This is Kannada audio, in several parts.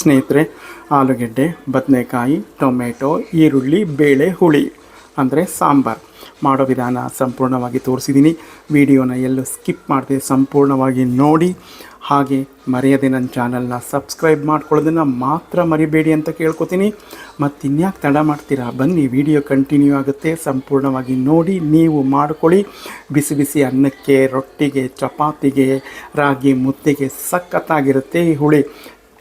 ಸ್ನೇಹಿತರೆ, ಆಲೂಗೆಡ್ಡೆ, ಬದನೆಕಾಯಿ, ಟೊಮೆಟೊ, ಈರುಳ್ಳಿ, ಬೇಳೆ, ಹುಳಿ, ಅಂದರೆ ಸಾಂಬಾರು. ಮಾಡೋ ವಿಧಾನ ಸಂಪೂರ್ಣವಾಗಿ ತೋರಿಸಿದ್ದೀನಿ. ವಿಡಿಯೋನ ಎಲ್ಲೂ ಸ್ಕಿಪ್ ಮಾಡದೆ ಸಂಪೂರ್ಣವಾಗಿ ನೋಡಿ. ಹಾಗೆ ಮರೆಯದೆ ನನ್ನ ಚಾನಲ್ನ ಸಬ್ಸ್ಕ್ರೈಬ್ ಮಾಡ್ಕೊಳ್ಳೋದನ್ನು ಮಾತ್ರ ಮರಿಬೇಡಿ ಅಂತ ಕೇಳ್ಕೊತೀನಿ. ಮತ್ತು ಇನ್ಯಾಕೆ ತಡ ಮಾಡ್ತೀರಾ? ಬನ್ನಿ, ವಿಡಿಯೋ ಕಂಟಿನ್ಯೂ ಆಗುತ್ತೆ. ಸಂಪೂರ್ಣವಾಗಿ ನೋಡಿ, ನೀವು ಮಾಡ್ಕೊಳ್ಳಿ. ಬಿಸಿ ಬಿಸಿ ಅನ್ನಕ್ಕೆ ರೊಟ್ಟಿಗೆ, ಚಪಾತಿಗೆ, ರಾಗಿ ಮುದ್ದೆಗೆ ಸಖತ್ತಾಗಿರುತ್ತೆ ಈ ಹುಳಿ.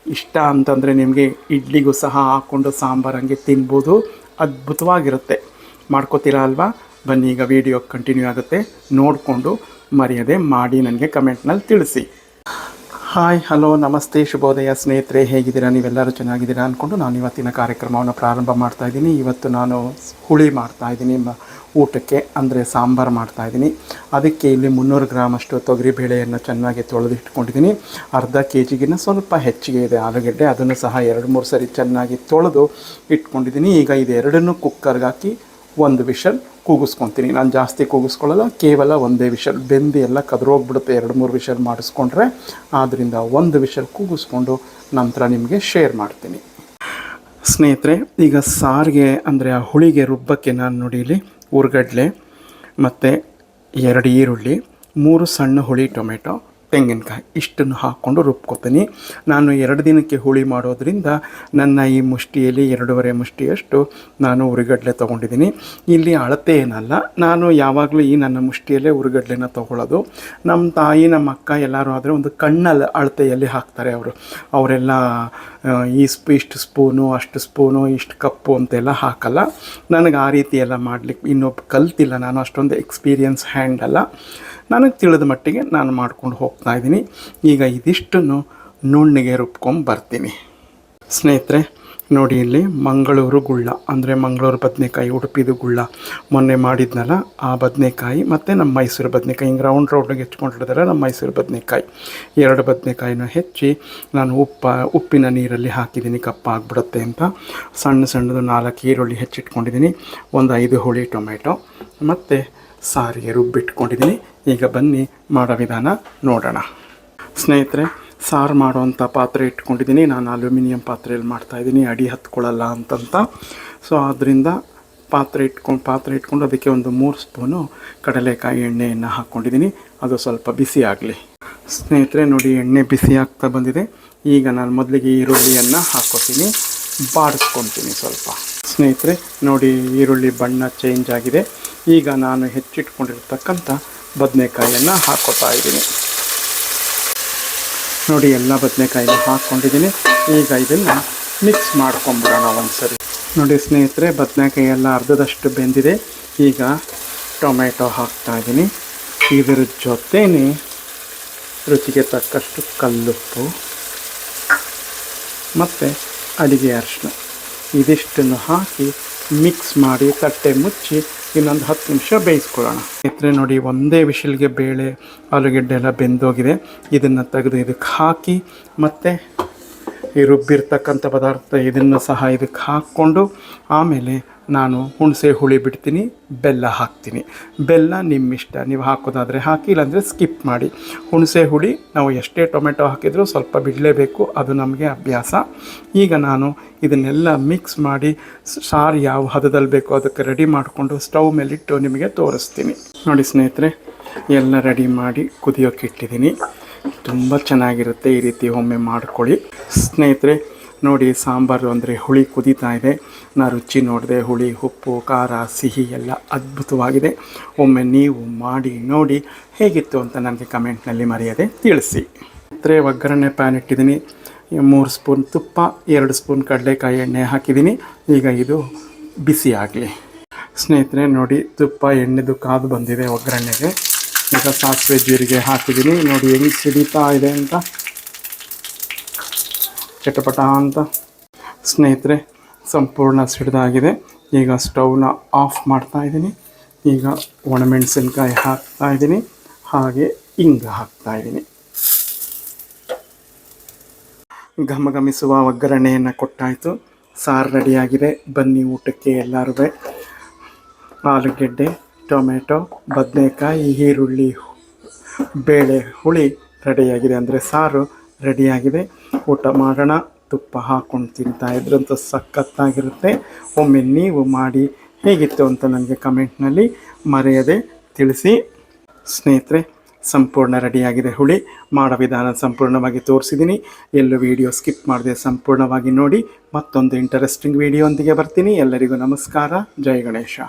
ಇಷ್ಟ ಅಂತಂದರೆ ನಿಮಗೆ ಇಡ್ಲಿಗೂ ಸಹ ಹಾಕ್ಕೊಂಡು ಸಾಂಬಾರು ಹಂಗೆ ತಿನ್ಬೋದು. ಅದ್ಭುತವಾಗಿರುತ್ತೆ. ಮಾಡ್ಕೋತೀರಾ ಅಲ್ವಾ? ಬನ್ನಿ, ಈಗ ವಿಡಿಯೋ ಕಂಟಿನ್ಯೂ ಆಗುತ್ತೆ. ನೋಡಿಕೊಂಡು ಮರೆಯದೆ ಮಾಡಿ ನನಗೆ ಕಮೆಂಟ್ನಲ್ಲಿ ತಿಳಿಸಿ. ಹಾಯ್ ಹಲೋ ನಮಸ್ತೆ, ಶುಭೋದಯ ಸ್ನೇಹಿತರೆ. ಹೇಗಿದ್ದೀರಾ? ನೀವೆಲ್ಲರೂ ಚೆನ್ನಾಗಿದ್ದೀರಾ? ಅಂದ್ಕೊಂಡು ನಾನು ಇವತ್ತಿನ ಕಾರ್ಯಕ್ರಮವನ್ನು ಪ್ರಾರಂಭ ಮಾಡ್ತಾ ಇದ್ದೀನಿ. ಇವತ್ತು ನಾನು ಹುಳಿ ಮಾಡ್ತಾಯಿದ್ದೀನಿ ಊಟಕ್ಕೆ ಅಂದರೆ ಸಾಂಬಾರು ಮಾಡ್ತಾಯಿದ್ದೀನಿ ಅದಕ್ಕೆ ಇಲ್ಲಿ ಮುನ್ನೂರು ಗ್ರಾಮಷ್ಟು ತೊಗರಿಬೇಳೆಯನ್ನು ಚೆನ್ನಾಗಿ ತೊಳೆದು ಇಟ್ಕೊಂಡಿದ್ದೀನಿ ಅರ್ಧ ಕೆ ಜಿಗಿನ ಸ್ವಲ್ಪ ಹೆಚ್ಚಿಗೆ ಇದೆ ಆಲೂಗಡ್ಡೆ. ಅದನ್ನು ಸಹ ಎರಡು ಮೂರು ಸರಿ ಚೆನ್ನಾಗಿ ತೊಳೆದು ಇಟ್ಕೊಂಡಿದ್ದೀನಿ. ಈಗ ಇದೆರಡನ್ನೂ ಕುಕ್ಕರ್ಗೆ ಹಾಕಿ ಒಂದು ವಿಷಲ್ ಕೂಗಿಸ್ಕೊತೀನಿ. ನಾನು ಜಾಸ್ತಿ ಕೂಗಿಸ್ಕೊಳ್ಳಲ್ಲ, ಕೇವಲ ಒಂದೇ ವಿಷಲ್. ಬೆಂದು ಎಲ್ಲ ಕದ್ರೋಗ್ಬಿಡುತ್ತೆ ಎರಡು ಮೂರು ವಿಷಲ್ ಮಾಡಿಸ್ಕೊಂಡ್ರೆ. ಆದ್ದರಿಂದ ಒಂದು ವಿಷಲ್ ಕೂಗಿಸ್ಕೊಂಡು ನಂತರ ನಿಮಗೆ ಶೇರ್ ಮಾಡ್ತೀನಿ. ಸ್ನೇಹಿತರೆ, ಈಗ ಸಾರಿಗೆ ಅಂದರೆ ಆ ಹುಳಿಗೆ ರುಬ್ಬಕ್ಕೆ ನಾನು ನೋಡಿ ಉರ್ಗಡ್ಲೆ ಮತ್ತು ಎರಡು ಈರುಳ್ಳಿ ಮೂರು ಸಣ್ಣ ಹುಳಿ ಟೊಮೆಟೊ ತೆಂಗಿನಕಾಯಿ ಇಷ್ಟನ್ನು ಹಾಕ್ಕೊಂಡು ರುಬ್ಕೊತೀನಿ. ನಾನು ಎರಡು ದಿನಕ್ಕೆ ಹುಳಿ ಮಾಡೋದರಿಂದ ನನ್ನ ಈ ಮುಷ್ಟಿಯಲ್ಲಿ ಎರಡೂವರೆ ಮುಷ್ಟಿಯಷ್ಟು ನಾನು ಉರಿಗಡ್ಲೆ ತೊಗೊಂಡಿದ್ದೀನಿ. ಇಲ್ಲಿ ಅಳತೆ ಏನಲ್ಲ, ನಾನು ಯಾವಾಗಲೂ ಈ ನನ್ನ ಮುಷ್ಟಿಯಲ್ಲೇ ಉರಿಗಡ್ಲೆನ ತೊಗೊಳ್ಳೋದು. ನಮ್ಮ ತಾಯಿ, ನಮ್ಮ ಅಕ್ಕ ಎಲ್ಲರೂ ಆದರೆ ಒಂದು ಕಣ್ಣಲ್ಲಿ ಅಳತೆಯಲ್ಲಿ ಹಾಕ್ತಾರೆ ಅವರು. ಅವರೆಲ್ಲ ಈ ಸ್ಪೂ, ಇಷ್ಟು ಸ್ಪೂನು, ಅಷ್ಟು ಸ್ಪೂನು, ಇಷ್ಟು ಕಪ್ಪು ಅಂತೆಲ್ಲ ಹಾಕಲ್ಲ. ನನಗೆ ಆ ರೀತಿ ಎಲ್ಲ ಮಾಡಲಿಕ್ಕೆ ಇನ್ನೊಬ್ಬ ಕಲ್ತಿಲ್ಲ. ನಾನು ಅಷ್ಟೊಂದು ಎಕ್ಸ್ಪೀರಿಯನ್ಸ್ ಹ್ಯಾಂಡಲ್ಲ ನನಗೆ ತಿಳಿದ ಮಟ್ಟಿಗೆ ನಾನು ಮಾಡ್ಕೊಂಡು ಹೋಗ್ತಾ ಇದ್ದೀನಿ. ಈಗ ಇದಿಷ್ಟನ್ನು ನುಣ್ಣಿಗೆ ರುಬ್ಕೊಂಡು ಬರ್ತೀನಿ. ಸ್ನೇಹಿತರೆ, ನೋಡಿ ಇಲ್ಲಿ ಮಂಗಳೂರು ಗುಳ್ಳ, ಅಂದರೆ ಮಂಗಳೂರು ಬದನೆಕಾಯಿ, ಉಡುಪಿದು ಗುಳ್ಳ. ಮೊನ್ನೆ ಮಾಡಿದ್ನಲ್ಲ ಆ ಬದನೆಕಾಯಿ, ಮತ್ತು ನಮ್ಮ ಮೈಸೂರು ಬದನೆಕಾಯಿ. ಹಿಂಗೆ ರೌಂಡ್ ರೌಂಡಿಗೆ ಹೆಚ್ಕೊಂಡಿರ್ತಾರೆ ನಮ್ಮ ಮೈಸೂರು ಬದನೆಕಾಯಿ. ಎರಡು ಬದನೆಕಾಯಿನ ಹೆಚ್ಚಿ ನಾನು ಉಪ್ಪ, ಉಪ್ಪಿನ ನೀರಲ್ಲಿ ಹಾಕಿದ್ದೀನಿ ಕಪ್ಪಾಗ್ಬಿಡುತ್ತೆ ಅಂತ. ಸಣ್ಣ ಸಣ್ಣದು ನಾಲ್ಕು ಈರುಳ್ಳಿ ಹೆಚ್ಚಿಟ್ಕೊಂಡಿದ್ದೀನಿ. ಒಂದು ಐದು ಹುಳಿ ಟೊಮೆಟೊ, ಮತ್ತು ಸಾರಿಗೆ ರುಬ್ಬಿಟ್ಕೊಂಡಿದ್ದೀನಿ. ಈಗ ಬನ್ನಿ ಮಾಡೋ ವಿಧಾನ ನೋಡೋಣ. ಸ್ನೇಹಿತರೆ, ಸಾರು ಮಾಡುವಂಥ ಪಾತ್ರೆ ಇಟ್ಕೊಂಡಿದ್ದೀನಿ. ನಾನು ಅಲ್ಯೂಮಿನಿಯಂ ಪಾತ್ರೆಯಲ್ಲಿ ಮಾಡ್ತಾಯಿದ್ದೀನಿ ಅಡಿ ಹತ್ಕೊಳ್ಳಲ್ಲ ಅಂತಂತ. ಸೊ ಆದ್ದರಿಂದ ಪಾತ್ರೆ ಇಟ್ಕೊಂಡು ಪಾತ್ರೆ ಇಟ್ಕೊಂಡು ಅದಕ್ಕೆ ಒಂದು ಮೂರು ಸ್ಪೂನು ಕಡಲೆಕಾಯಿ ಎಣ್ಣೆಯನ್ನು ಹಾಕ್ಕೊಂಡಿದ್ದೀನಿ. ಅದು ಸ್ವಲ್ಪ ಬಿಸಿ ಆಗಲಿ. ಸ್ನೇಹಿತರೆ, ನೋಡಿ ಎಣ್ಣೆ ಬಿಸಿ ಆಗ್ತಾ ಬಂದಿದೆ. ಈಗ ನಾನು ಮೊದಲಿಗೆ ಈರುಳ್ಳಿಯನ್ನು ಹಾಕೋತೀನಿ ಬಾಡಿಸ್ಕೊತೀನಿ ಸ್ವಲ್ಪ. ಸ್ನೇಹಿತರೆ, ನೋಡಿ ಈರುಳ್ಳಿ ಬಣ್ಣ ಚೇಂಜ್ ಆಗಿದೆ. ಈಗ ನಾನು ಹೆಚ್ಚಿಟ್ಕೊಂಡಿರ್ತಕ್ಕಂಥ ಬದನೆಕಾಯಿಯನ್ನು ಹಾಕೋತಾ ಇದ್ದೀನಿ. ನೋಡಿ, ಎಲ್ಲ ಬದನೆಕಾಯಿನ ಹಾಕ್ಕೊಂಡಿದ್ದೀನಿ. ಈಗ ಇದನ್ನು ಮಿಕ್ಸ್ ಮಾಡ್ಕೊಂಬಿಡೋಣ ಒಂದ್ಸರಿ. ನೋಡಿ, ಸ್ನೇಹಿತರೆ ಬದನೆಕಾಯಿ ಎಲ್ಲ ಅರ್ಧದಷ್ಟು ಬೆಂದಿದೆ. ಈಗ ಟೊಮೆಟೊ ಹಾಕ್ತಾ ಇದ್ದೀನಿ. ಇದರ ಜೊತೆನೇ ರುಚಿಗೆ ತಕ್ಕಷ್ಟು ಕಲ್ಲುಪ್ಪು ಮತ್ತು ಅಡಿಗೆ ಅರಿಶಿನ ಇದಿಷ್ಟನ್ನು ಹಾಕಿ ಮಿಕ್ಸ್ ಮಾಡಿ ತಟ್ಟೆ ಮುಚ್ಚಿ ಇನ್ನೊಂದು ಹತ್ತು ನಿಮಿಷ ಬೇಯಿಸ್ಕೊಳ್ಳೋಣ. ಇದ್ರೆ ನೋಡಿ, ಒಂದೇ ವಿಷಲ್ಗೆ ಬೇಳೆ, ಆಲೂಗೆಡ್ಡೆ ಎಲ್ಲ ಬೆಂದೋಗಿದೆ. ಇದನ್ನು ತೆಗೆದು ಇದಕ್ಕೆ ಹಾಕಿ ಮತ್ತು ಈ ರುಬ್ಬಿರ್ತಕ್ಕಂಥ ಪದಾರ್ಥ ಇದನ್ನು ಸಹ ಇದಕ್ಕೆ ಹಾಕ್ಕೊಂಡು ಆಮೇಲೆ ನಾನು ಹುಣಸೆ ಹುಳಿ ಬಿಡ್ತೀನಿ, ಬೆಲ್ಲ ಹಾಕ್ತೀನಿ. ಬೆಲ್ಲ ನಿಮ್ಮಿಷ್ಟ, ನೀವು ಹಾಕೋದಾದರೆ ಹಾಕಿ, ಇಲ್ಲಾಂದರೆ ಸ್ಕಿಪ್ ಮಾಡಿ. ಹುಣಸೆ ಹುಳಿ, ನಾವು ಎಷ್ಟೇ ಟೊಮೆಟೊ ಹಾಕಿದರೂ ಸ್ವಲ್ಪ ಬಿಡಲೇಬೇಕು, ಅದು ನಮಗೆ ಅಭ್ಯಾಸ. ಈಗ ನಾನು ಇದನ್ನೆಲ್ಲ ಮಿಕ್ಸ್ ಮಾಡಿ, ಸಾರು ಯಾವ ಹದದಲ್ಲಿ ಬೇಕೋ ಅದಕ್ಕೆ ರೆಡಿ ಮಾಡಿಕೊಂಡು ಸ್ಟವ್ ಮೇಲಿಟ್ಟು ನಿಮಗೆ ತೋರಿಸ್ತೀನಿ. ನೋಡಿ ಸ್ನೇಹಿತರೆ, ಎಲ್ಲ ರೆಡಿ ಮಾಡಿ ಕುದಿಯೋಕೆ ಇಟ್ಟಿದ್ದೀನಿ. ತುಂಬ ಚೆನ್ನಾಗಿರುತ್ತೆ ಈ ರೀತಿ ಒಮ್ಮೆ ಮಾಡ್ಕೊಳ್ಳಿ. ಸ್ನೇಹಿತರೆ, ನೋಡಿ ಸಾಂಬಾರು ಅಂದರೆ ಹುಳಿ ಕುದೀತಾ ಇದೆ. ನಾನು ರುಚಿ ನೋಡಿದೆ, ಹುಳಿ, ಉಪ್ಪು, ಖಾರ, ಸಿಹಿ ಎಲ್ಲ ಅದ್ಭುತವಾಗಿದೆ. ಒಮ್ಮೆ ನೀವು ಮಾಡಿ ನೋಡಿ ಹೇಗಿತ್ತು ಅಂತ ನನಗೆ ಕಮೆಂಟ್ನಲ್ಲಿ ಮರೆಯದೆ ತಿಳಿಸಿ. ಸ್ನೇಹಿತರೆ, ಒಗ್ಗರಣೆ ಪ್ಯಾನ್ ಇಟ್ಟಿದ್ದೀನಿ. ಮೂರು ಸ್ಪೂನ್ ತುಪ್ಪ, ಎರಡು ಸ್ಪೂನ್ ಕಡಲೆಕಾಯಿ ಎಣ್ಣೆ ಹಾಕಿದ್ದೀನಿ. ಈಗ ಇದು ಬಿಸಿ ಆಗಲಿ. ಸ್ನೇಹಿತರೆ, ನೋಡಿ ತುಪ್ಪ, ಎಣ್ಣೆದು ಕಾದು ಬಂದಿದೆ ಒಗ್ಗರಣೆಗೆ. ಈಗ ಸಾಸಿವೆ ಜೀರಿಗೆ ಹಾಕಿದ್ದೀನಿ. ನೋಡಿ ಹೆಂಗೆ ಸಿಡಿತಾ ಇದೆ ಅಂತ. ಚಟಪಟ ಅಂತ. ಸ್ನೇಹಿತರೆ, ಸಂಪೂರ್ಣ ಸಿಡಿದಾಗಿದೆ. ಈಗ ಸ್ಟವ್ನ ಆಫ್ ಮಾಡ್ತಾ ಇದ್ದೀನಿ. ಈಗ ಒಣಮೆಣಸಿನ್ಕಾಯಿ ಹಾಕ್ತಾ ಇದ್ದೀನಿ. ಹಾಗೆ ಹಿಂಗ ಹಾಕ್ತಾ ಇದ್ದೀನಿ. ಘಮಘಮಿಸುವ ಒಗ್ಗರಣೆಯನ್ನು ಕೊಟ್ಟಾಯಿತು. ಸಾರು ರೆಡಿಯಾಗಿದೆ. ಬನ್ನಿ ಊಟಕ್ಕೆ ಎಲ್ಲರೂ ಆಲೂಗೆಡ್ಡೆ ಟೊಮೆಟೊ ಬದನೆಕಾಯಿ, ಈರುಳ್ಳಿ, ಬೇಳೆ ಹುಳಿ ರೆಡಿಯಾಗಿದೆ. ಅಂದರೆ ಸಾರು ರೆಡಿಯಾಗಿದೆ. ಊಟ ಮಾಡೋಣ. ತುಪ್ಪ ಹಾಕ್ಕೊಂಡು ತಿಂತಾ ಇದ್ರಂತೂ ಸಖತ್ತಾಗಿರುತ್ತೆ. ಒಮ್ಮೆ ನೀವು ಮಾಡಿ ಹೇಗಿತ್ತು ಅಂತ ನನಗೆ ಕಮೆಂಟ್ನಲ್ಲಿ ಮರೆಯದೆ ತಿಳಿಸಿ. ಸ್ನೇಹಿತರೆ, ಸಂಪೂರ್ಣ ರೆಡಿಯಾಗಿದೆ ಹುಳಿ. ಮಾಡೋ ವಿಧಾನ ಸಂಪೂರ್ಣವಾಗಿ ತೋರಿಸಿದ್ದೀನಿ. ಎಲ್ಲೂ ವಿಡಿಯೋ ಸ್ಕಿಪ್ ಮಾಡದೆ ಸಂಪೂರ್ಣವಾಗಿ ನೋಡಿ. ಮತ್ತೊಂದು ಇಂಟರೆಸ್ಟಿಂಗ್ ವಿಡಿಯೋ ಬರ್ತೀನಿ. ಎಲ್ಲರಿಗೂ ನಮಸ್ಕಾರ. ಜೈ ಗಣೇಶ.